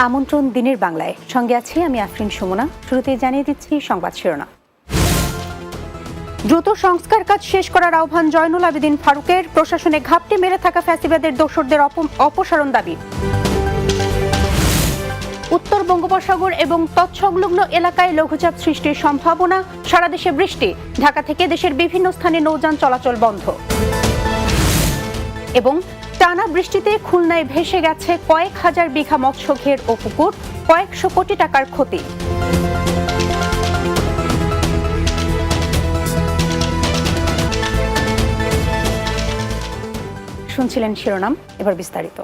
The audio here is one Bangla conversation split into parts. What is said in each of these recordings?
আমন্ত্রণ দিনের বাংলায়। সঙ্গে আছি আমি আফরিন সুমনা। শুরুতেই জানিয়ে দিচ্ছি সংবাদ শিরোনাম। দ্রুত সংস্কার কাজ শেষ করার আহ্বান জয়নুল আবেদিন ফারুকের। প্রশাসনে ঘাপটি মেরে থাকা ফ্যাসিবাদের দোসরদের অপ- অপসারণ দাবি। উত্তর বঙ্গোপসাগর এবং তৎসংলগ্ন এলাকায় লঘুচাপ সৃষ্টির সম্ভাবনা। সারা দেশে বৃষ্টি। ঢাকা থেকে দেশের বিভিন্ন স্থানে নৌযান চলাচল বন্ধ। এবং টানা বৃষ্টিতে খুলনায় ভেসে গেছে কয়েক হাজার বিঘা মৎস্য ঘের ও পুকুর, কয়েকশো কোটি টাকার ক্ষতি। শুনছিলেন শিরোনাম, এবার বিস্তারিত।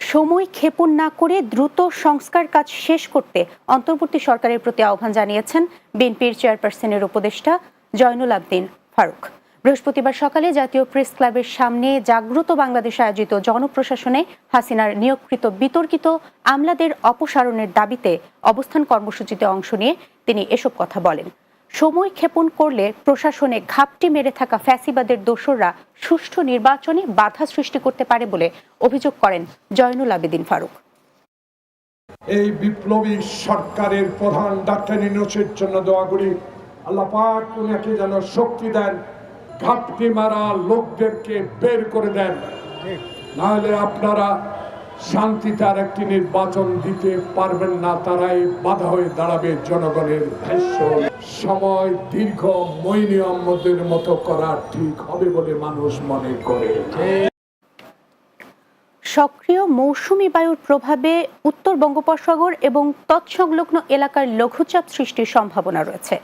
সময় ক্ষেপণ না করে দ্রুত সংস্কার কাজ শেষ করতে অন্তর্বর্তী সরকারের প্রতি আহ্বান জানিয়েছেন বিএনপির চেয়ারপারসনের উপদেষ্টা জয়নুল আবদিন ফারুক। বৃহস্পতিবার সকালে জাতীয় প্রেস ক্লাবের সামনে জাগ্রত বাংলাদেশ আয়োজিত জনপ্রশাসনে হাসিনার নিয়োগকৃত বিতর্কিত আমলাদের অপসারণের দাবিতে অবস্থান কর্মসূচিতে অংশ নিয়ে তিনি এসব কথা বলেন। সময় ক্ষেপণ করলে প্রশাসনে ঘাপটি মেরে থাকা ফ্যাসিবাদের দোসররা সুষ্ঠু নির্বাচনে বাধা সৃষ্টি করতে পারে বলে অভিযোগ করেন জয়নুল আবেদিন ফারুক। এই বিপ্লবী সরকারের প্রধান ডাক্তার ইনোসের জন্য দোয়া করি। আল্লাহ পাক উনাকে যেন শক্তি দেন ঘাপটি মারা লোকদেরকে বের করে দেন। নাহলে আপনারা শান্তিতে আর একটি নির্বাচন দিতে পারবেন না তারাই বাধা হয়ে দাঁড়াবে জনগণের ভেষ্য সময় দীর্ঘ মৈনিয়মদের মতো করা ঠিক হবে বলে মানুষ মনে করে। সক্রিয় মৌসুমী বায়ুর প্রভাবে উত্তর বঙ্গোপসাগর এবং তৎসংলগ্ন এলাকার লঘুচাপ সৃষ্টির সম্ভাবনা রয়েছে।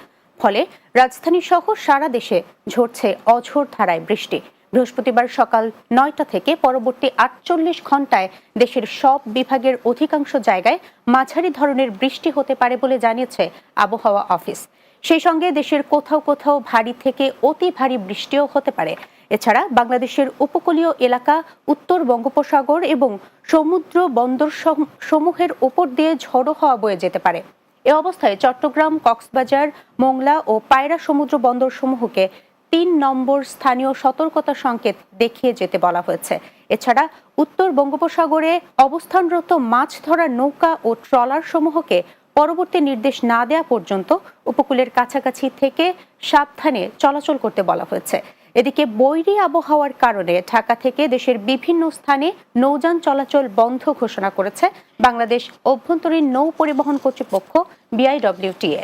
ফলে রাজধানী সহ সারা দেশে ঝরছে অঝোর ধারায় বৃষ্টি। বৃহস্পতিবার সকাল নয়টা থেকে পরবর্তী আটচল্লিশ ঘন্টায় দেশের সব বিভাগের অধিকাংশ জায়গায় মাঝারি ধরনের বৃষ্টি হতে পারে বলে জানিয়েছে আবহাওয়া অফিস। সেই সঙ্গে দেশের কোথাও কোথাও ভারী থেকে অতি ভারী বৃষ্টিও হতে পারে। এছাড়া বাংলাদেশের উপকূলীয় এলাকা, উত্তর বঙ্গোপসাগর এবং সমুদ্র বন্দর সম- সমূহের ওপর দিয়ে ঝড়ো হওয়া বয়ে যেতে পারে। এ অবস্থায় চট্টগ্রাম, কক্সবাজার, মোংলা ও পায়রা সমুদ্র বন্দর সমূহকে তিন নম্বর স্থানীয় সতর্কতা সংকেত দেখিয়ে যেতে বলা হয়েছে। এছাড়া উত্তর বঙ্গোপসাগরে অবস্থানরত মাছ ধরার নৌকা ও ট্রলার সমূহকে পরবর্তী নির্দেশ না দেওয়া পর্যন্ত উপকূলের কাছাকাছি থেকে সাবধানে চলাচল করতে বলা হয়েছে। এদিকে বৈরী আবহাওয়ার কারণে ঢাকা থেকে দেশের বিভিন্ন স্থানে নৌযান চলাচল বন্ধ ঘোষণা করেছে বাংলাদেশ অভ্যন্তরীণ নৌ পরিবহন কর্তৃপক্ষ, বিআইডব্লিউটিএ।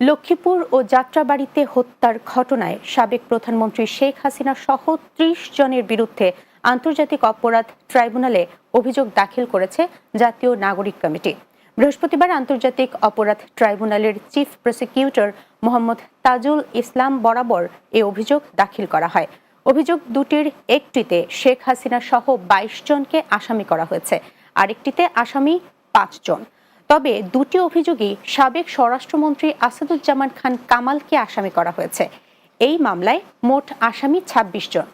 লক্ষ্মীপুর ও যাত্রাবাড়িতে হত্যার ঘটনায় সাবেক প্রধানমন্ত্রী শেখ হাসিনা সহ ত্রিশ জনের বিরুদ্ধে আন্তর্জাতিক অপরাধ ট্রাইব্যুনালে অভিযোগ দাখিল করেছে জাতীয় নাগরিক কমিটি। বৃহস্পতিবার আন্তর্জাতিক অপরাধ ট্রাইব্যুনালের চিফ প্রসিকিউটর মোহাম্মদ তাজুল ইসলাম বরাবর এ অভিযোগ দাখিল করা হয়। অভিযোগ দুটির একটিতে শেখ হাসিনা সহ বাইশ জনকে আসামি করা হয়েছে, আরেকটিতে আসামি পাঁচজন তবে দুটি অভিযোগই সাবেক স্বরাষ্ট্রমন্ত্রী আসাদুজ্জামান খান কামালকে আসামি করা হয়েছে। এই মামলায় মোট আসামি ২৬ জন।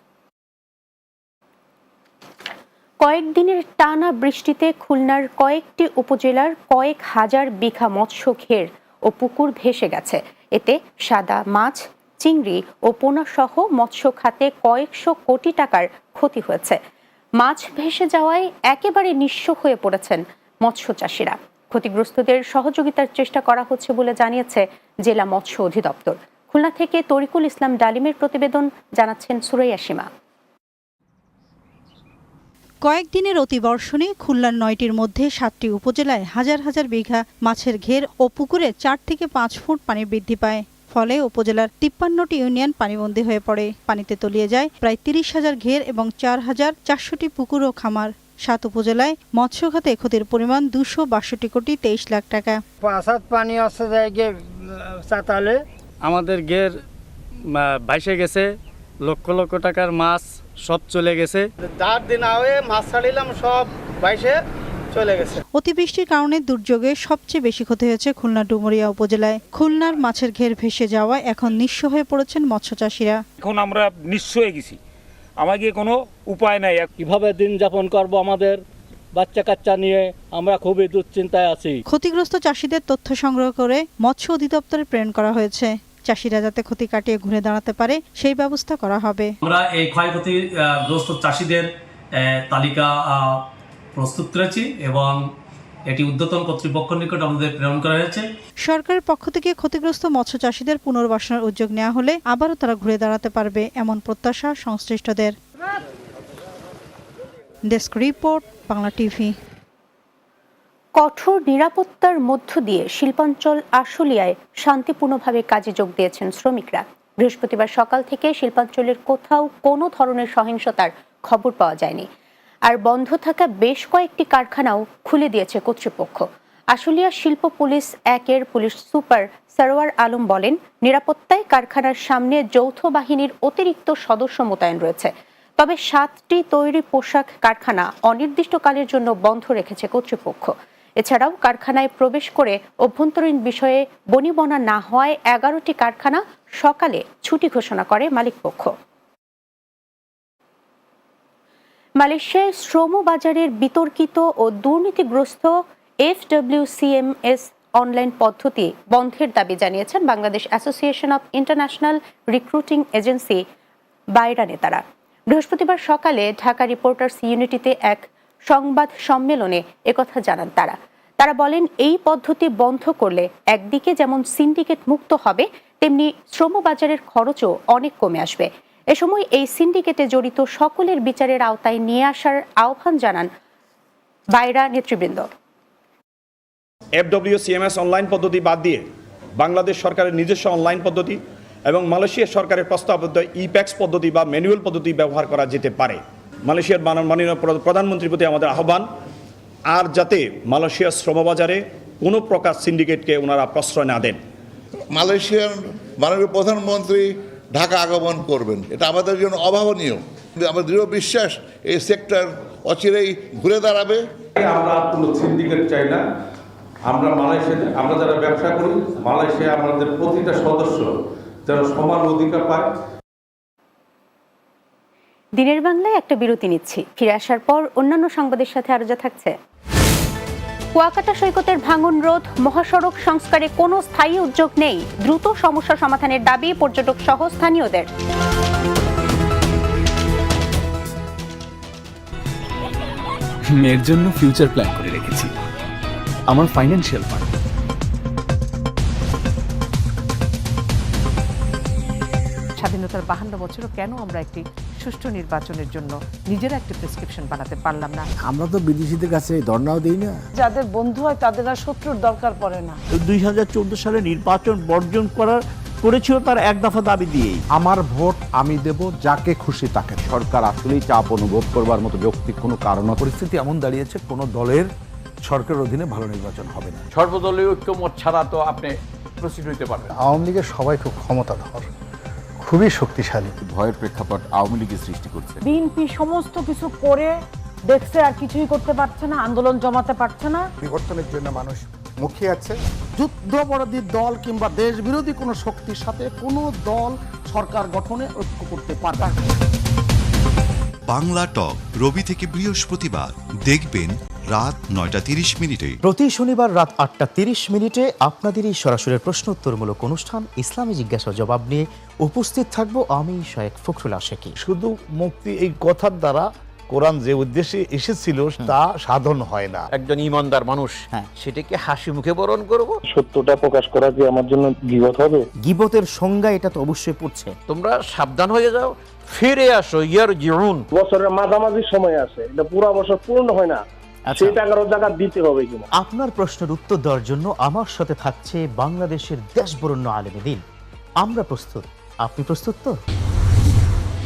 কয়েকদিনের টানা বৃষ্টিতে খুলনার কয়েকটি উপজেলার কয়েক হাজার বিঘা মৎস্য ঘের ও পুকুর ভেসে গেছে। এতে সাদা মাছ, চিংড়ি ও পোনা সহ মৎস্য খাতে কয়েকশো কোটি টাকার ক্ষতি হয়েছে। মাছ ভেসে যাওয়ায় একেবারে নিঃস্ব হয়ে পড়েছেন মৎস্য চাষিরা। ক্ষতিগ্রস্তদের সহযোগিতার চেষ্টা করা হচ্ছে বলে জানিয়েছে জেলা মৎস্য অধিদপ্তর। খুলনা থেকে তরিকুল ইসলাম ডালিমের প্রতিবেদন, জানাচ্ছেন সুরাইয়া সীমা। কয়েকদিনের অতিবর্ষণে খুলনার নয়টির মধ্যে সাতটি উপজেলায় হাজার হাজার বিঘা মাছের ঘের ও পুকুরে চার থেকে পাঁচ ফুট পানি বৃদ্ধি পায়। ফলে উপজেলার তিপ্পান্নটি ইউনিয়ন পানিবন্দী হয়ে পড়ে। পানিতে তলিয়ে যায় প্রায় তিরিশ হাজার ঘের এবং চার হাজার চারশোটি পুকুর ও খামার। সাত উপজেলায় মৎস্য খাতে ক্ষতির পরিমাণ দুশো বাষট্টি কোটি তেইশ লাখ টাকা। পাঁচাত পানি আসছে যায় গিয়ে চাতালে। আমাদের ঘের ভাইসে গেছে। লক্ষ লক্ষ টাকার মাছ সব চলে গেছে। দাঁত দিন হয়ে মাছ ছাড়িলাম সব বাইশে চলে গেছে। অতিবৃষ্টির কারণে দুর্যোগে সবচেয়ে বেশি ক্ষতি হয়েছে খুলনা ডুমুরিয়া উপজেলায়। খুলনার মাছের ঘের ভেসে যাওয়ায় এখন নিঃস্ব হয়ে পড়েছেন মৎস্য চাষিরা। এখন আমরা নিঃস্ব হয়ে গেছি। আমাকে কোনো উপায় নাই। কীভাবে দিন যাপন করব আমাদের? বাচ্চা কাচ্চা নিয়ে আমরা খুবই দুশ্চিন্তায় আছি। ক্ষতিগ্রস্ত চাষিদের তথ্য সংগ্রহ করে মৎস্য অধিদপ্তরে প্রেরণ করা হয়েছে। চাষিরা যাতে ক্ষতি কাটিয়ে ঘুরে দাঁড়াতে পারে সেই ব্যবস্থা করা হবে। আমরা এই ক্ষয়ক্ষতিগ্রস্ত চাষিদের তালিকা প্রস্তুত করেছি এবং এটি উদ্যতন কর্তৃপক্ষের নিকট আমাদের প্রেরণ করা হয়েছে। সরকারের পক্ষ থেকে ক্ষতিগ্রস্ত মৎস্য চাষীদের পুনর্বাসনের উদ্যোগ নেওয়া হলে আবারও তারা ঘুরে দাঁড়াতে পারবে এমন প্রত্যাশা সংশ্লিষ্টদের। Desk report Bangla TV. কঠোর নিরাপত্তার মধ্য দিয়ে শিল্পাঞ্চল আশুলিয়ায় শান্তিপূর্ণভাবে কাজে যোগ দিয়েছেন শ্রমিকরা। বৃহস্পতিবার সকাল থেকে শিল্পাঞ্চলের কোথাও কোনো ধরনের সহিংসতার খবর পাওয়া যায়নি। আর বন্ধ থাকা বেশ কয়েকটি কারখানাও খুলে দিয়েছে কর্তৃপক্ষ। আশুলিয়া শিল্প পুলিশ একের পুলিশ সুপার সরোয়ার আলম বলেন, নিরাপত্তায় কারখানার সামনে যৌথ বাহিনীর অতিরিক্ত সদস্য মোতায়েন রয়েছে। তবে সাতটি তৈরি পোশাক কারখানা অনির্দিষ্টকালের জন্য বন্ধ রেখেছে কর্তৃপক্ষ। এছাড়াও কারখানায় প্রবেশ করে অভ্যন্তরীণ বিষয়ে বনিবনা না হওয়ায় এগারোটি কারখানা সকালে ছুটি ঘোষণা করে মালিকপক্ষ। মালয়েশিয়ায় শ্রম বাজারের বিতর্কিত ও দুর্নীতিগ্রস্ত এফডব্লিউসিএমএস অনলাইন পদ্ধতি বন্ধের দাবি জানিয়েছেন Bangladesh association of international recruiting agency BAIRA নেতারা। বৃহস্পতিবার সকালে ঢাকা রিপোর্টার্স ইউনিটিতে এক সংবাদ সম্মেলনে একথা জানান তারা। তারা বলেন, এই পদ্ধতি বন্ধ করলে একদিকে যেমন সিন্ডিকেট মুক্ত হবে, তেমনি শ্রমবাজারের খরচও অনেক কমে আসবে। এ সময় এই সিন্ডিকেটে জড়িত সকলের বিচারের আওতায় নিয়ে আসার আহ্বান জানান বাইরা নেতৃবৃন্দ। এফডব্লিউসিএমএস অনলাইন পদ্ধতি বাদ দিয়ে বাংলাদেশ সরকারের নিজস্ব অনলাইন পদ্ধতি এবং মালয়েশিয়া সরকারের প্রস্তাবিত ইপ্যাক্স পদ্ধতি বা ম্যানুয়াল পদ্ধতি ব্যবহার করা যেতে পারে। মালয়েশিয়ার মানন- মাননীয় প্রধানমন্ত্রীর প্রতি আমাদের আহ্বান আর যাতে মালয়েশিয়ার শ্রমবাজারে কোনো প্রকার সিন্ডিকেটকে ওনারা প্রশ্রয় না দেন। মালয়েশিয়ার মাননীয় প্রধানমন্ত্রী ঢাকা আগমন করবেন। এটা আমাদের জন্য অভাবনীয়। কিন্তু আমার দৃঢ় বিশ্বাস এই সেক্টর অচিরেই ঘুরে দাঁড়াবে। আমরা কোনো সিন্ডিকেট চাই না। আমরা মালয়েশিয়াতে আমরা যারা ব্যবসা করি মালয়েশিয়া আমাদের প্রতিটা সদস্য যেন সমান অধিকার পায়। দিনের বাংলায় একটা বিরতি নিচ্ছি। ফিরে আসার পর অন্যান্য সংবাদের সাথে আরও যা থাকছে। কুয়াকাটা সৈকতের ভাঙন রোধ মহাসড়ক সংস্কারে কোনো স্থায়ী উদ্যোগ নেই। দ্রুত সমস্যা সমাধানের দাবি পর্যটক সহ স্থানীয়দের। মেয়ের জন্য ফিউচার প্ল্যান করে রেখেছি। আমার ফাইন্যান্সিয়াল ফান্ড স্বাধীনতার বাহান্ন বছরও কেন আমরা একটি সুষ্ঠু নির্বাচনের জন্য নিজেরা একটা প্রেসক্রিপশন বানাতে পারলাম না। আমরা তো বিদেশিদের কাছে ধর্নাও দিই না। যাদের বন্ধু হয় তাদের আর শত্রুর দরকার পড়ে না। দুই হাজার চোদ্দ সালে নির্বাচন বর্জন করার করেছিল তার এক দফা দাবি দিয়েই। আমার ভোট আমি দেব যাকে খুশি তাকে। সরকার আসলেই চাপ অনুভব করবার মতো যৌক্তিক কোনো কারণ পরিস্থিতি এমন দাঁড়িয়েছে কোনো দলের সরকারের অধীনে ভালো নির্বাচন হবে না। সর্বদলীয় ঐক্যমত ছাড়া তো আপনি প্রস্তুত হইতে পারবেন আওয়ামী লীগের সবাই খুব ক্ষমতাধর। খুবই শক্তিশালী। ভয়ের প্রেক্ষাপট আওয়ামী লীগের সৃষ্টি করছে। বিএনপি সমস্ত কিছু করে দেখছে আর কিছুই করতে পারছে না আন্দোলন জমাতে পারছে না। বিবর্তনের জন্য মানুষ মুখিয়ে আছে। যুদ্ধাপরাধী দল কিংবা দেশ বিরোধী কোনো শক্তির সাথে কোনো দল সরকার গঠনে ঐক্য করতে পারবে না। বাংলা টক রবি থেকে বৃহস্পতিবার। দেখবেন রাত নয়টা তিরিশ মিনিটে। প্রতি শনিবার রাত আটটা তিরিশ মিনিটে আপনাদের এই সরাসরি প্রশ্ন উত্তরমূলক অনুষ্ঠান ইসলামী জিজ্ঞাসা জবাব নিয়ে উপস্থিত থাকব আমি শায়েক ফখরুল আশেকি। শুধু মুক্তি এই কথার দ্বারা কোরআন যে উদ্দেশ্যে এসেছিল তা সাধন হয় না। একজন ইমানদার মানুষ হ্যাঁ। সেটাকে হাসি মুখে বরণ করব? সত্যটা প্রকাশ করা যে আমার জন্য বিপদ হবে? গিবতের সংজ্ঞা এটা তো অবশ্যই পড়ছে। তোমরা সাবধান হয়ে যাও ফিরে আসো ইয়ার জিউন বছরের মাঝামাঝি সময় আছে এটা পুরো বছর পূর্ণ হয় না। আচ্ছা। দিতে হবে কিনা? আপনার প্রশ্নের উত্তর দেওয়ার জন্য আমার সাথে থাকছে বাংলাদেশের দেশবরণ্য আলেমে দিন। আমরা প্রস্তুত। আপনি প্রস্তুত তো?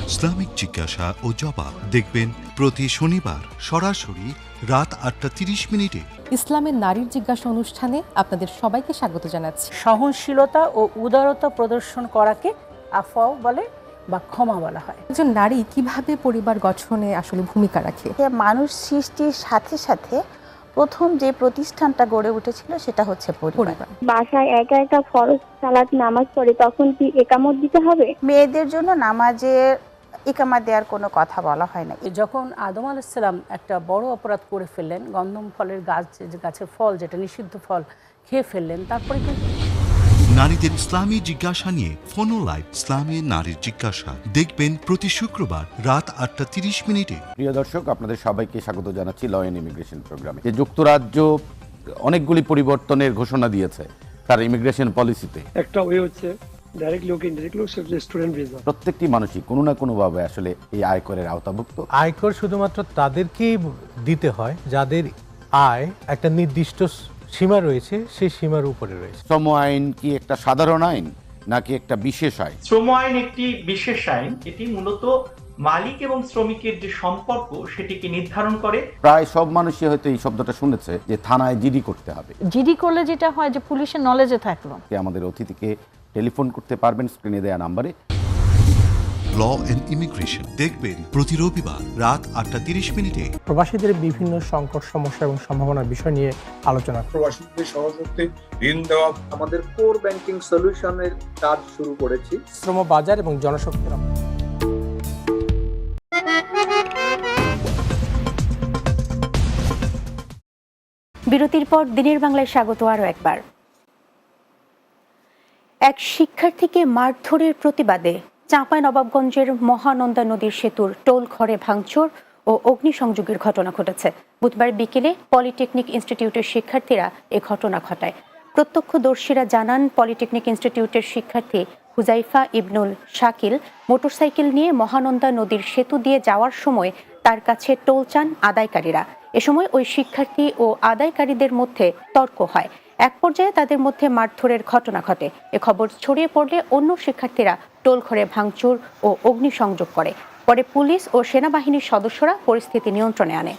ইসলামিক জিজ্ঞাসা ও জবাব দেখবেন প্রতি শনিবার সরাসরি রাত আটটা তিরিশ মিনিটে। ইসলামের নারীর জিজ্ঞাসা অনুষ্ঠানে আপনাদের সবাইকে স্বাগত জানাচ্ছি। সহনশীলতা ও উদারতা প্রদর্শন করাকে আফাও বলে বা ক্ষমা বলা হয়। একজন নারী কীভাবে পরিবার গঠনে আসলে ভূমিকা রাখে? মানুষ সৃষ্টির সাথে সাথে প্রথম যে প্রতিষ্ঠানটা গড়ে উঠেছিল সেটা হচ্ছে পরিবার। বাসায় একা একা ফরজ সালাত নামাজ পড়ে তখন কি একামত দিতে হবে? মেয়েদের জন্য নামাজের ইকামা দেওয়ার কোনো কথা বলা হয় না যখন আদম আলাইসাল্লাম একটা বড় অপরাধ করে ফেললেন গন্ধম ফলের গাছ যে গাছের ফল যেটা নিষিদ্ধ ফল খেয়ে ফেললেন তারপরে কিন্তু নারীদের ইসলামী জিজ্ঞাসা নিয়ে ফোনো লাইভ ইসলামী নারীর জিজ্ঞাসা। দেখবেন প্রতি শুক্রবার রাত আটটা তিরিশ মিনিটে। প্রিয় দর্শক আপনাদের সবাইকে স্বাগত জানাচ্ছি ল অ্যান্ড ইমিগ্রেশন প্রোগ্রামে। যে যুক্তরাজ্য অনেকগুলি পরিবর্তনের ঘোষণা দিয়েছে তার ইমিগ্রেশন পলিসিতে। একটা ওয়ে হচ্ছে directly okay indirectly student visa প্রত্যেকটি মানুষই কোনো না কোনোভাবে আসলে এই আয়করের আওতাভুক্ত। আয়কর শুধুমাত্র তাদেরকেই দিতে হয় যাদের আয় একটা নির্দিষ্ট সীমা রয়েছে সেই সীমার উপরে রয়েছে। শ্রম আইন কি একটা সাধারণ আইন নাকি একটা বিশেষ আইন? শ্রম আইন একটি বিশেষ আইন এটি মূলত মালিক এবং শ্রমিকের যে সম্পর্ক সেটিকে নির্ধারণ করে। প্রায় সব মানুষই হয়তো এই শব্দটা শুনেছে যে থানায় জিডি করতে হবে। জিডি করলে যেটা হয় যে পুলিশের নলেজে থাকল। কে আমাদের অতিথিকে টেলিফোন করতে পারবেন স্ক্রিনে দেওয়া নাম্বারে। ল অ্যান্ড ইমিগ্রেশন দেখবেন প্রতি রবিবার রাত আটটা তিরিশ মিনিটে। প্রবাসীদের বিভিন্ন সংকট সমস্যা এবং সম্ভাবনার বিষয় নিয়ে আলোচনা। প্রবাসীদের সহযোগিতে ঋণ দেওয়া আমাদের কোর ব্যাংকিং সলিউশনের কাজ শুরু করেছি। শ্রম বাজার এবং জনশক্তির বিরতির পর দিনের বাংলায় স্বাগত আরও একবার। এক শিক্ষার্থীকে মারধরের প্রতিবাদে নবাবগঞ্জের মহানন্দা নদীর সেতুর টোল ঘরে ভাঙচুর ও অগ্নিসংযোগের ঘটনা ঘটেছে। বুধবার বিকেলে পলিটেকনিক ইনস্টিটিউটের শিক্ষার্থীরা এ ঘটনা ঘটায়। প্রত্যক্ষদর্শীরা জানান, পলিটেকনিক ইনস্টিটিউটের শিক্ষার্থী হুজাইফা ইবনুল শাকিল মোটরসাইকেল নিয়ে মহানন্দা নদীর সেতু দিয়ে যাওয়ার সময় তার কাছে টোল চান আদায়কারীরা। এ সময় ওই শিক্ষার্থী ও আদায়কারীদের মধ্যে তর্ক হয়। এক পর্যায়ে তাদের মধ্যে মারধরের ঘটনা ঘটে। এ খবর ছড়িয়ে পড়লে অন্য শিক্ষার্থীরা টোল ঘরে ভাঙচুর ও অগ্নিসংযোগ করে। পরে পুলিশ ও সেনাবাহিনীর সদস্যরা পরিস্থিতি নিয়ন্ত্রণে আনে।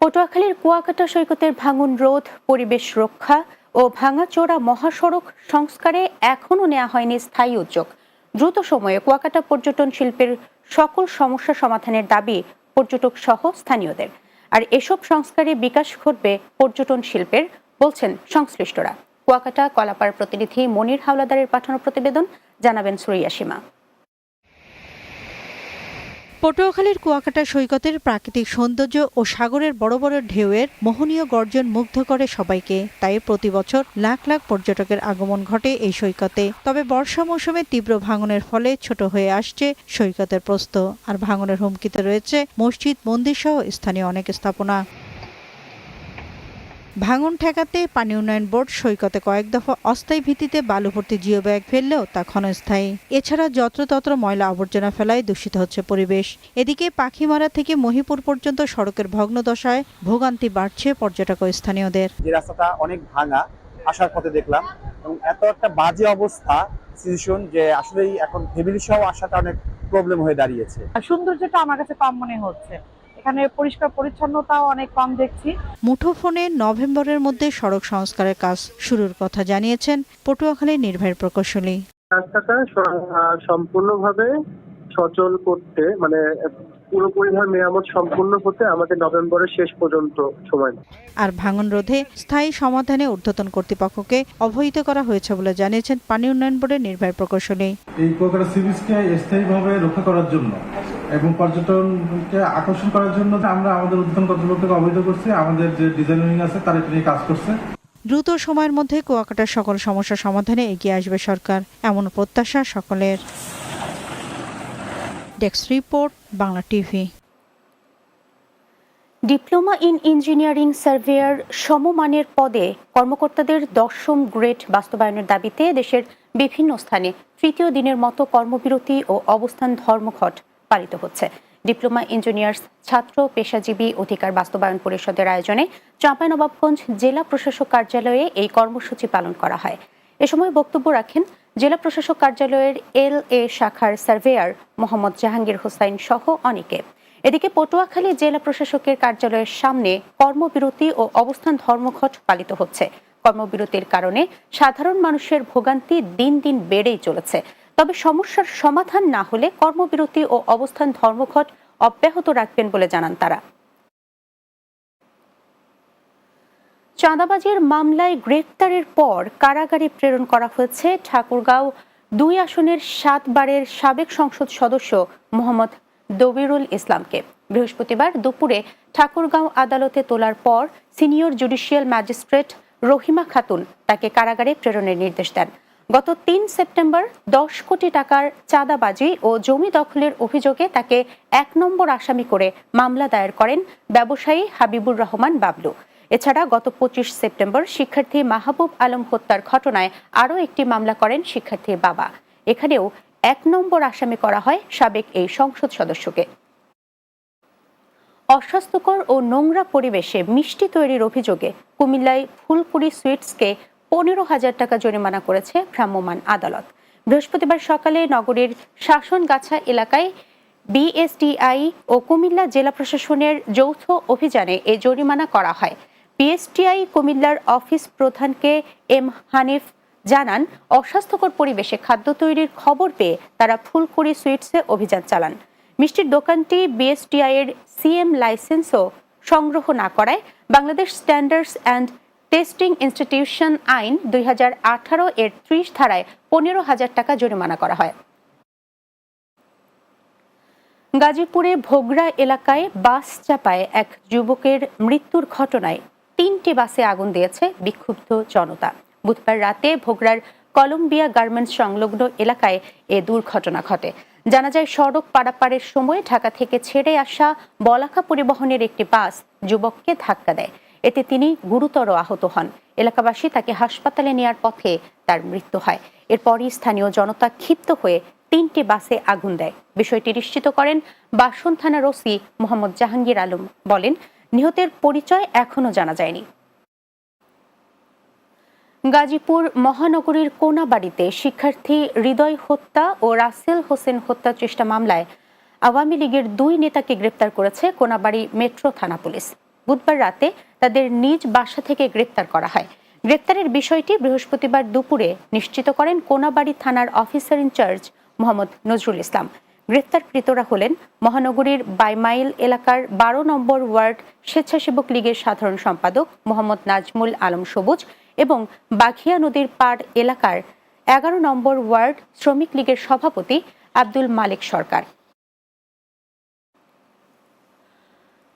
পটুয়াখালীর কুয়াকাটা সৈকতের ভাঙন রোধ, পরিবেশ রক্ষা ও ভাঙাচোরা মহাসড়ক সংস্কারে এখনও নেওয়া হয়নি স্থায়ী উদ্যোগ। দ্রুত সময়ে কুয়াকাটা পর্যটন শিল্পের সকল সমস্যা সমাধানের দাবি পর্যটক সহ স্থানীয়দের। আর এসব সংস্কারে বিকাশ ঘটবে পর্যটন শিল্পের, বলছেন সংশ্লিষ্টরা। কুয়াকাটা কলাপার প্রতিনিধি মনির হাওলাদারের পাঠানো প্রতিবেদন, জানাবেন সুরিয়া সীমা। পটুয়াখালীর কুয়াকাটা সৈকতের প্রাকৃতিক সৌন্দর্য ও সাগরের বড় বড় ঢেউয়ের মোহনীয় গর্জন মুগ্ধ করে সবাইকে। তাই প্রতি বছর লাখ লাখ পর্যটকের আগমন ঘটে এই সৈকতে। তবে বর্ষা মৌসুমে তীব্র ভাঙনের ফলে ছোট হয়ে আসছে সৈকতের প্রস্ত আর ভাঙনের হুমকিতে রয়েছে মসজিদ, মন্দির সহ স্থানীয় অনেক স্থাপনা। ভাঙন ঠেকাতে পানি উন্নয়ন বোর্ড সৈকতে কয়েক দফা অস্থায়ী ভিত্তিতে বালু ভর্তি জিও ব্যাগ ফেললেও তা ক্ষণস্থায়ী। এছাড়া যত্রতত্র ময়লা আবর্জনা ফেলায় দূষিত হচ্ছে পরিবেশ। এদিকে পাখিমারা থেকে মহিপুর পর্যন্ত সড়কের ভগ্নদশায় ভোগান্তি বাড়ছে পর্যটক ও স্থানীয়দের। যে রাস্তাটা অনেক ভাঙা আসার পথে দেখলাম এবং এত একটা বাজে অবস্থা সিচুয়েশন যে আসলেই এখন ফ্যামিলি সহ আসাটা অনেক প্রবলেম হয়ে দাঁড়িয়েছে। সৌন্দর্যটা আমার কাছে কম মনে হচ্ছে। এখানে পরিষ্কার পরিচ্ছন্নতাও অনেক কম দেখছি। মুঠোফোনে নভেম্বরের মধ্যে সড়ক সংস্কারের কাজ শুরুর কথা জানিয়েছেন পটুয়াখালীর নির্বাহী প্রকৌশলী। রাস্তাটা সম্পূর্ণভাবে সচল করতে মানে পুরোপরিভাবে মেরামত সম্পূর্ণ হতে আমাদের নভেম্বরের শেষ পর্যন্ত সময় আর ভাঙন রোধে স্থায়ী সমাধানে ঊর্ধ্বতন কর্তৃপক্ষকে অবহিত করা হয়েছে বলে জানিয়েছেন পানি উন্নয়ন বোর্ডের নির্বাহী প্রকৌশলী। এই কুয়াকাটা সি স্থায়ীভাবে রক্ষা করার জন্য এবং পর্যটনকে আকর্ষণ করার জন্য আমরা আমাদের উদ্যান কর্তৃপক্ষকে অবহিত করছি আমাদের যে ডিজাইনিং আছে তারা এটা নিয়ে কাজ করছে। দ্রুত সময়ের মধ্যে কুয়াকাটার সকল সমস্যা সমাধানে এগিয়ে আসবে সরকার। এমন প্রত্যাশা সকলের। Desk report Bangla TV diploma in engineering surveyor সমমানের পদে কর্মকর্তাদের দশম গ্রেড বাস্তবায়নের দাবিতে দেশের বিভিন্ন স্থানে তৃতীয় দিনের মতো কর্মবিরতি ও অবস্থান ধর্মঘট। পালিত হচ্ছে। ডিপ্লোমা ইঞ্জিনিয়ার্স, ছাত্র, পেশাজীবী অধিকার বাস্তবায়ন পরিষদের আয়োজনে চাঁপাইনবাবগঞ্জ জেলা প্রশাসক কার্যালয়ে এই কর্মসূচি পালন করা হয়। এ সময় বক্তব্য রাখেন জেলা প্রশাসক কার্যালয়ের এল এ শাখার সার্ভেয়ার মোহাম্মদ জাহাঙ্গীর হোসাইন সহ অনেকে। এদিকে পটুয়াখালী জেলা প্রশাসকের কার্যালয়ের সামনে কর্মবিরতি ও অবস্থান ধর্মঘট পালিত হচ্ছে। কর্মবিরতির কারণে সাধারণ মানুষের ভোগান্তি দিন দিন বেড়েই চলেছে। তবে সমস্যার সমাধান না হলে কর্মবিরতি ও অবস্থান ধর্মঘট অব্যাহত রাখবেন বলে জানান তারা। চাঁদাবাজির মামলায় গ্রেপ্তারের পর কারাগারে প্রেরণ করা হয়েছে ঠাকুরগাঁও দুই আসনের সাতবারের সাবেক সংসদ সদস্য মোহাম্মদ দবিরুল ইসলামকে। বৃহস্পতিবার দুপুরে ঠাকুরগাঁও আদালতে তোলার পর senior judicial magistrate Rahima Khatun তাকে কারাগারে প্রেরণের নির্দেশ দেন। গত তিন সেপ্টেম্বর দশ কোটি টাকার চাঁদাবাজি ও জমি দখলের অভিযোগে তাকে এক নম্বর আসামি করে মামলা দায়ের করেন ব্যবসায়ী হাবিবুর রহমান বাবলু। এছাড়া গত পঁচিশ সেপ্টেম্বর শিক্ষার্থী মাহবুব আলম হত্যার ঘটনায় আরও একটি মামলা করেন শিক্ষার্থীর বাবা। এখানেও এক নম্বর আসামি করা হয় সাবেক এই সংসদ সদস্যকে। অস্বাস্থ্যকর ও নোংরা পরিবেশে মিষ্টি তৈরির অভিযোগে কুমিল্লায় ফুলপুরি সুইটসকে পনেরো হাজার টাকা জরিমানা করেছে ভ্রাম্যমাণ আদালত। বৃহস্পতিবার সকালে নগরীর শাসনগাছা এলাকায় বিএসটিআই ও কুমিল্লা জেলা প্রশাসনের যৌথ অভিযানে এ জরিমানা করা হয়। বিএসটিআই কুমিল্লার অফিস প্রধানকে এম হানিফ জানান, অস্বাস্থ্যকর পরিবেশে খাদ্য তৈরির খবর পেয়ে তারা ফুলকুড়ি সুইটসে অভিযান চালান। মিষ্টির দোকানটি বিএসটিআই এর সিএম লাইসেন্সও সংগ্রহ না করায় Bangladesh standards and testing institution আইন দুই এর ত্রিশ ধারায় পনেরো হাজার টাকা জরিমানা করা হয়। গাজীপুরে ভোগড়া এলাকায় বাস চাপায় এক যুবকের মৃত্যুর ঘটনায় তিনটি বাসে আগুন দিয়েছে বিক্ষুব্ধ জনতা। বুধবার রাতে ভোগড়ার কলম্বিয়া গার্মেন্টস সংলগ্ন এলাকায় এ দুর্ঘটনা ঘটে। জানা যায়, সড়ক পারাপারের সময় ঢাকা থেকে ছেড়ে আসা বলাকা পরিবহনের একটি বাস যুবককে ধাক্কা দেয়। এতে তিনি গুরুতর আহত হন। এলাকাবাসী তাকে হাসপাতালে নেয়ার পথে তার মৃত্যু হয়। এরপরই স্থানীয় জনতা ক্ষিপ্ত হয়ে তিনটি বাসে আগুন দেয়। বিষয়টি নিশ্চিত করেন বাসন থানার ওসি মোহাম্মদ জাহাঙ্গীর আলম। বলেন, নিহতের পরিচয় এখনও জানা যায়নি। গাজীপুর মহানগরীর কোনাবাড়িতে শিক্ষার্থী হৃদয় হত্যা ও রাসেল হোসেন হত্যা চেষ্টা মামলায় আওয়ামী লীগের দুই নেতাকে গ্রেপ্তার করেছে কোনাবাড়ি মেট্রো থানা পুলিশ। বুধবার রাতে তাদের নিজ বাসা থেকে গ্রেপ্তার করা হয়। গ্রেপ্তারের বিষয়টি বৃহস্পতিবার দুপুরে নিশ্চিত করেন কোনাবাড়ি থানার officer in charge Mohammad Nazrul Islam. গ্রেপ্তারকৃতরা হলেন মহানগরীর বাইমাইল এলাকার বারো নম্বর ওয়ার্ড স্বেচ্ছাসেবক লীগের সাধারণ সম্পাদক মোহাম্মদ নাজমুল আলম সবুজ এবং বাঘিয়া নদীর পাড় এলাকার এগারো নম্বর ওয়ার্ড শ্রমিক লীগের সভাপতি আব্দুল মালিক সরকার।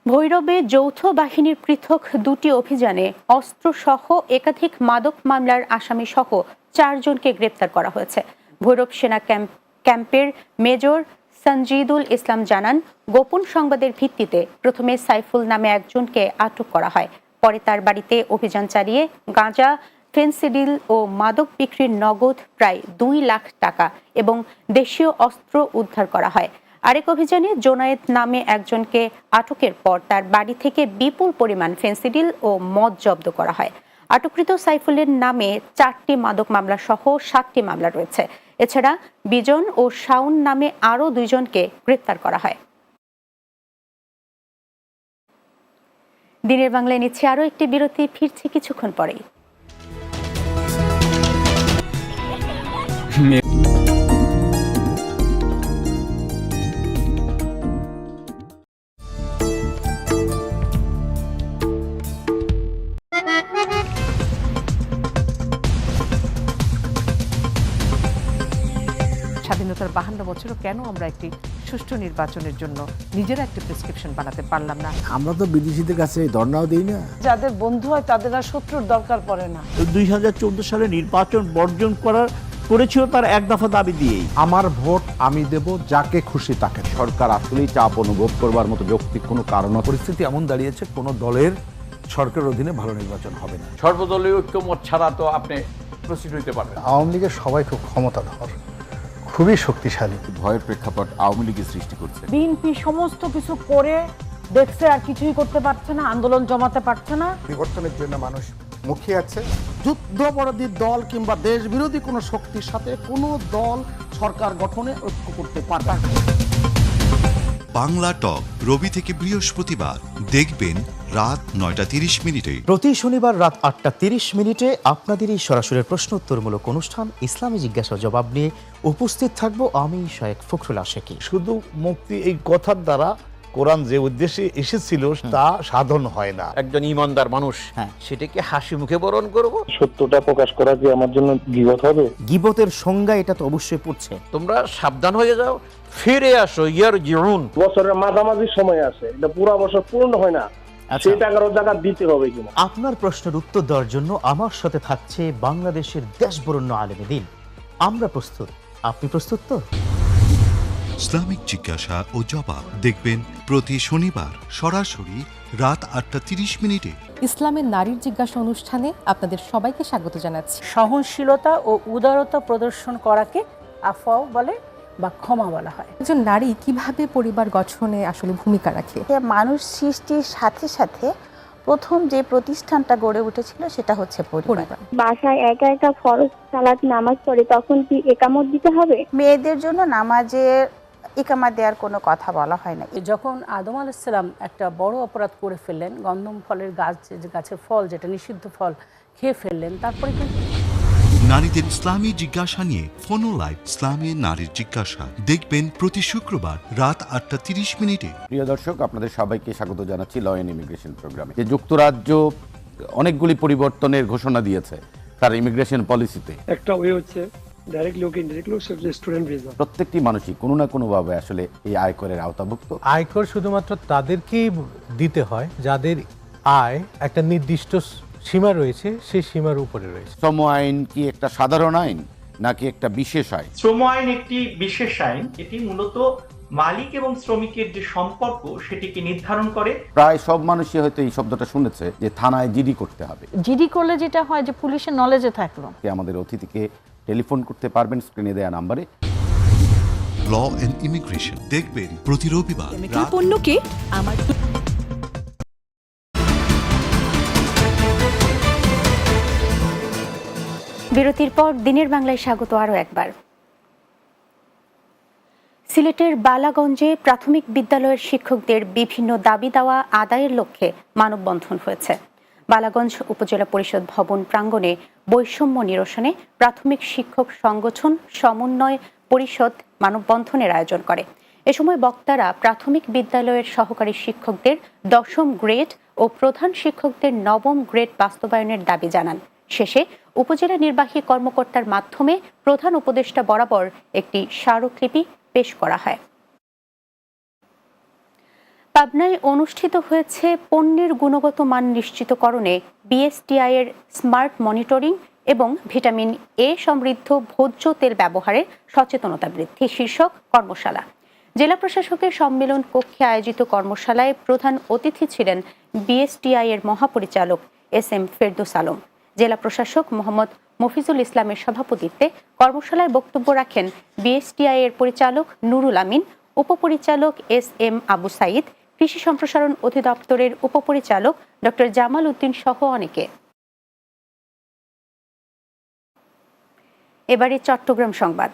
ভৈরবে যৌথ বাহিনীর পৃথক দুটি অভিযানে অস্ত্রসহ একাধিক মাদক মামলার আসামি সহ চারজনকে গ্রেপ্তার করা হয়েছে। ভৈরব সেনা ক্যাম্প, ক্যাম্পের মেজর সঞ্জিদুল ইসলাম জানান, গোপন সংবাদের ভিত্তিতে প্রথমে সাইফুল নামে একজনকে আটক করা হয়। পরে তার বাড়িতে অভিযান চালিয়ে গাঁজা, ফেন্সিডিল ও মাদক বিক্রির নগদ প্রায় দুই লাখ টাকা এবং দেশীয় অস্ত্র উদ্ধার করা হয়। আরেক অভিযানে জোনায়েত নামে একজনকে আটকের পর তার বাড়ি থেকে বিপুল পরিমাণ ফেন্সিডিল ও মদ জব্দ করা হয়। আটককৃত সাইফুলের নামে চারটি মাদক মামলা সহ সাতটি মামলা রয়েছে। এছাড়া বিজন ও শাউন নামে আরও দুইজনকে গ্রেপ্তার করা হয়। দিনের বাংলায় নিচ্ছে আরও একটি বিরতি, ফিরছে কিছুক্ষণ পরেই। কেন আমরা একটি সুষ্ঠু নির্বাচনের জন্য নিজেরা একটি প্রেসক্রিপশন বানাতে পারলাম না? আমরা তো বিদেশিদের কাছে ধর্নাও দিই না। যাদের বন্ধু হয় তাদের আর শত্রুর দরকার পড়ে না। দুই সালে নির্বাচন বর্জন করার করেছিল তার এক দফা দাবি দিয়েই। আমার ভোট আমি দেব যাকে খুশি তাকে সরকার আসলেই চাপ অনুভব করবার মতো যৌক্তিক কোনো কারণ পরিস্থিতি এমন দাঁড়িয়েছে কোনো দলের সরকারের অধীনে ভালো নির্বাচন হবে না। সর্বদলীয় ঐক্যমত ছাড়া তো আপনি প্রস্তুত হইতে পারবেন আওয়ামী লীগের সবাই খুব ক্ষমতাধর। খুবই শক্তিশালী। ভয়ের প্রেক্ষাপট আওয়ামী লীগের সৃষ্টি করছে। বিএনপি সমস্ত কিছু করে দেখছে আর কিছুই করতে পারছে না আন্দোলন জমাতে পারছে না। বিবর্তনের জন্য মানুষ মুখে আছে। যুদ্ধপরাধী দল কিংবা দেশ বিরোধী কোনো শক্তির সাথে কোনো দল সরকার গঠনে ঐক্য করতে পারবে না। বাংলা টক রবি থেকে বৃহস্পতিবার। দেখবেন রাত নয়টা তিরিশ মিনিটে। প্রতি শনিবার রাত আটটা তিরিশ মিনিটে আপনাদের এই সরাসরি প্রশ্ন উত্তরমূলক অনুষ্ঠান ইসলামী জিজ্ঞাসা জবাব নিয়ে উপস্থিত থাকব আমি শায়েক ফখরুল আশেকি। শুধু মুক্তি এই কথার দ্বারা কোরআন যে উদ্দেশ্যে এসেছিল তা সাধন হয় না। একজন ইমানদার মানুষ। সেটাকে হাসি মুখে বরণ করব? সত্যটা প্রকাশ করা যে আমার জন্য বিপদ হবে? গিবতের সংজ্ঞা এটা তো অবশ্যই পড়ছে। তোমরা সাবধান হয়ে যাও। ফিরে আসো ইয়ার জিউন বছরের মাঝামাঝি সময় আছে এটা পুরো বছর পূর্ণ হয় না। সেই টাকারও জায়গা দিতে হবে কিনা। আপনার প্রশ্নের উত্তর দেওয়ার জন্য আমার সাথে থাকছে বাংলাদেশের দেশবরণ্য আলেমে দিন। আমরা প্রস্তুত। আপনি প্রস্তুত তো? ইসলামিক জিজ্ঞাসা ও জবাব দেখবেন প্রতি শনিবার সরাসরি রাত আটটা তিরিশ মিনিটে। ইসলামের নারীর জিজ্ঞাসা অনুষ্ঠানে আপনাদের সবাইকে স্বাগত জানাচ্ছি। সহনশীলতা ও উদারতা প্রদর্শন করাকে আফাও বলে। বা ক্ষমা বলা হয়। একজন নারী কীভাবে পরিবার গঠনে আসলে ভূমিকা রাখে? মানুষ সৃষ্টির সাথে সাথে প্রথম যে প্রতিষ্ঠানটা গড়ে উঠেছিল সেটা হচ্ছে পরিবার। বাসায় একা একা ফরজ সালাত নামাজ পড়ে তখন কি একামত দিতে হবে? মেয়েদের জন্য নামাজের ইকামা দেওয়ার কোনো কথা বলা হয় না। যখন আদম আলাইসাল্লাম একটা বড় অপরাধ করে ফেললেন গন্ধম ফলের গাছ যে গাছের ফল যেটা নিষিদ্ধ ফল খেয়ে ফেললেন তারপরে কিন্তু নারীদের ইসলামী জিজ্ঞাসা নিয়ে ফোনো লাইভ ইসলামী নারীর জিজ্ঞাসা। দেখবেন প্রতি শুক্রবার রাত আটটা তিরিশ মিনিটে। প্রিয় দর্শক আপনাদের সবাইকে স্বাগত জানাচ্ছি ল অ্যান্ড ইমিগ্রেশন প্রোগ্রামে। যে যুক্তরাজ্য অনেকগুলি পরিবর্তনের ঘোষণা দিয়েছে তার ইমিগ্রেশন পলিসিতে। একটা ওয়ে হচ্ছে directly okay indirectly student visa প্রত্যেকটি মানুষই কোনো না কোনোভাবে আসলে এই আয়করের আওতাভুক্ত। আয়কর শুধুমাত্র তাদেরকেই দিতে হয় যাদের আয় একটা নির্দিষ্ট সীমা রয়েছে সেই সীমার উপরে রয়েছে। শ্রম আইন কি একটা সাধারণ আইন নাকি একটা বিশেষ আইন? শ্রম আইন একটি বিশেষ আইন এটি মূলত মালিক এবং শ্রমিকের যে সম্পর্ক সেটিকে নির্ধারণ করে। প্রায় সব মানুষই হয়তো এই শব্দটা শুনেছে যে থানায় জিডি করতে হবে। জিডি করলে যেটা হয় যে পুলিশের নলেজে থাকল। কে আমাদের অতিথিকে টেলিফোন করতে পারবেন স্ক্রিনে দেওয়া নাম্বারে। ল অ্যান্ড ইমিগ্রেশন দেখবেন প্রতি রবিবার পণ্যকে আমার বিরতির পর দিনের বাংলায় স্বাগত আরও একবার। সিলেটের বালাগঞ্জে প্রাথমিক বিদ্যালয়ের শিক্ষকদের বিভিন্ন দাবি দেওয়া আদায়ের লক্ষ্যে মানববন্ধন হয়েছে। বালাগঞ্জ উপজেলা পরিষদ ভবন প্রাঙ্গণে বৈষম্য নিরসনে প্রাথমিক শিক্ষক সংগঠন সমন্বয় পরিষদ মানববন্ধনের আয়োজন করে। এ সময় বক্তারা প্রাথমিক বিদ্যালয়ের সহকারী শিক্ষকদের দশম গ্রেড ও প্রধান শিক্ষকদের নবম গ্রেড বাস্তবায়নের দাবি জানান। শেষে উপজেলা নির্বাহী কর্মকর্তার মাধ্যমে প্রধান উপদেষ্টা বরাবর একটি স্মারকলিপি পেশ করা হয়। পাবনায় অনুষ্ঠিত হয়েছে পণ্যের গুণগত মান নিশ্চিতকরণে বিএসটিআই এর স্মার্ট মনিটরিং এবং ভিটামিন এ সমৃদ্ধ ভোজ্য তেল ব্যবহারের সচেতনতা বৃদ্ধি শীর্ষক কর্মশালা। জেলা প্রশাসকের সম্মেলন কক্ষে আয়োজিত কর্মশালায় প্রধান অতিথি ছিলেন বিএসটিআই এর মহাপরিচালক এস এম ফেরদুস আলম। জেলা প্রশাসক মোহাম্মদ মফিজুল ইসলামের সভাপতিত্বে কর্মশালায় বক্তব্য রাখেন বিএসটিআই এর পরিচালক নুরুল আমিন, উপপরিচালক এস এম আবু সাইদ, কৃষি সম্প্রসারণ অধিদপ্তরের উপপরিচালক ডক্টর জামাল উদ্দিন সহ অনেকে। এবারে চট্টগ্রাম সংবাদ।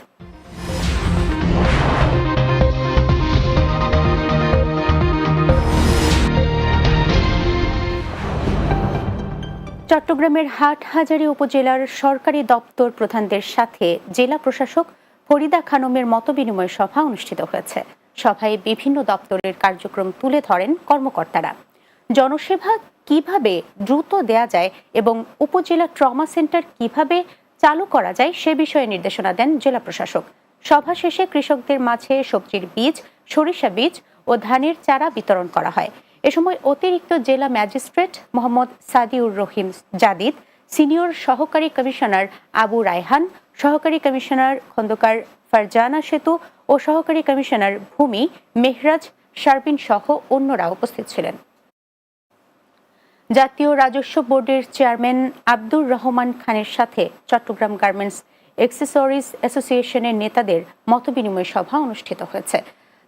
চট্টগ্রামের হাটহাজারী উপজেলার সরকারি দপ্তর প্রধানদের সাথে জেলা প্রশাসক ফরিদা খানমের মতবিনিময় সভা অনুষ্ঠিত হয়েছে। সভায় বিভিন্ন দপ্তরের কার্যক্রম তুলে ধরেন কর্মকর্তারা। জনসেবা কীভাবে দ্রুত দেয়া যায় এবং উপজেলা ট্রমা সেন্টার কীভাবে চালু করা যায় সে বিষয়ে নির্দেশনা দেন জেলা প্রশাসক। সভা শেষে কৃষকদের মাঝে সবজির বীজ, সরিষা বীজ ও ধানের চারা বিতরণ করা হয়। এ সময় অতিরিক্ত জেলা ম্যাজিস্ট্রেট মোহাম্মদ সাদিউর রহিম জাদিদ, সিনিয়র সহকারী কমিশনার আবু রায়হান, সহকারী কমিশনার খন্দকার ফারজানা সেতু ও সহকারী কমিশনার ভূমি মেহরাজ শারবিন সহ অন্যরা উপস্থিত ছিলেন। জাতীয় রাজস্ব বোর্ডের চেয়ারম্যান আব্দুর রহমান খানের সাথে চট্টগ্রাম গার্মেন্টস এক্সেসরিজ অ্যাসোসিয়েশনের নেতাদের মতবিনিময় সভা অনুষ্ঠিত হয়েছে।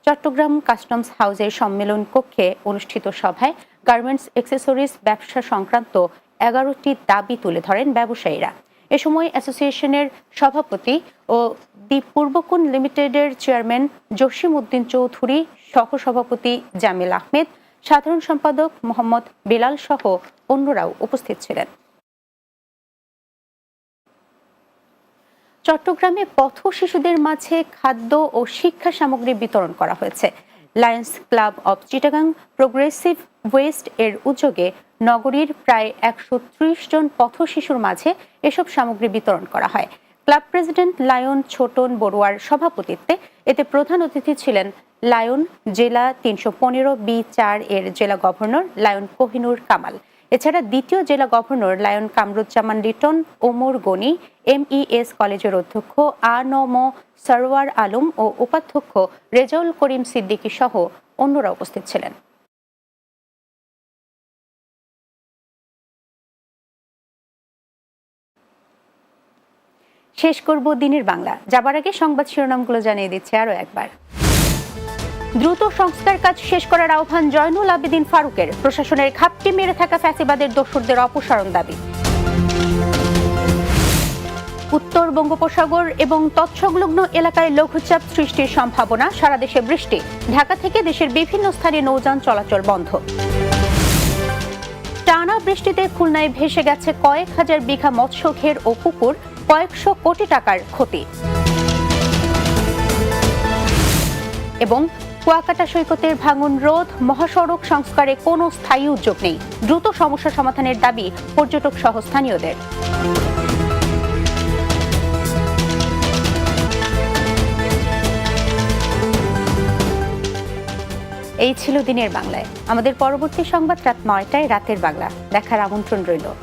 চট্টগ্রাম কাস্টমস হাউসের সম্মেলন কক্ষে অনুষ্ঠিত সভায় গার্মেন্টস এক্সেসরিজ ব্যবসা সংক্রান্ত এগারোটি দাবি তুলে ধরেন ব্যবসায়ীরা। এ সময় অ্যাসোসিয়েশনের সভাপতি ও দি পূর্বকুন লিমিটেডের চেয়ারম্যান জসিম উদ্দিন চৌধুরী, সহসভাপতি জামিল আহমেদ, সাধারণ সম্পাদক মোহাম্মদ বেলাল সহ অন্যরাও উপস্থিত ছিলেন। চট্টগ্রামে পথ শিশুদের মাঝে খাদ্য ও শিক্ষা সামগ্রী বিতরণ করা হয়েছে। Lions club of Chittagong progressive west এর উদ্যোগে নগরীর প্রায় একশো জন পথ শিশুর মাঝে এসব সামগ্রী বিতরণ করা হয়। ক্লাব প্রেসিডেন্ট লায়ন ছোটন বড়ুয়ার সভাপতিত্বে এতে প্রধান অতিথি ছিলেন লায়ন জেলা তিনশো পনেরো বি চার এর জেলা গভর্নর লায়ন কোহিনুর কামাল। এছাড়া দ্বিতীয় জেলা governor lion Kamruzzaman Liton, Omar Gani, MES কলেজের অধ্যক্ষ আ ন ম সরওয়ার আলম ও উপাধ্যক্ষ রেজাউল করিম সিদ্দিকী সহ অন্যরা উপস্থিত ছিলেন। শেষ করব দিনের বাংলা। যাবার আগে সংবাদ শিরোনামগুলো জানিয়ে দিচ্ছে আরও একবার। দ্রুত সংস্কার কাজ শেষ করার আহ্বান জয়নুল আবেদিন ফারুকের। প্রশাসনের খাপটি মেরে থাকা ফ্যাসিবাদের দোসরদের অপসারণ দাবি। উত্তর বঙ্গোপসাগর এবং তৎসংলগ্ন এলাকায় লঘুচাপ সৃষ্টির সম্ভাবনা, সারা দেশে বৃষ্টি। ঢাকা থেকে দেশের বিভিন্ন স্থানে নৌযান চলাচল বন্ধ। টানা বৃষ্টিতে খুলনায় ভেসে গেছে কয়েক হাজার বিঘা মৎস্য ঘের ও পুকুর, কয়েকশো কোটি টাকার ক্ষতি। এবং কুয়াকাটা সৈকতের ভাঙন রোধ, মহাসড়ক সংস্কারে কোনো স্থায়ী উদ্যোগ নেই। দ্রুত সমস্যা সমাধানের দাবি পর্যটক সহ স্থানীয়দের। এই ছিল দিনের বাংলায়। আমাদের পরবর্তী সংবাদ রাত নয়টায়, রাতের বাংলা। দেখার আমন্ত্রণ রইল।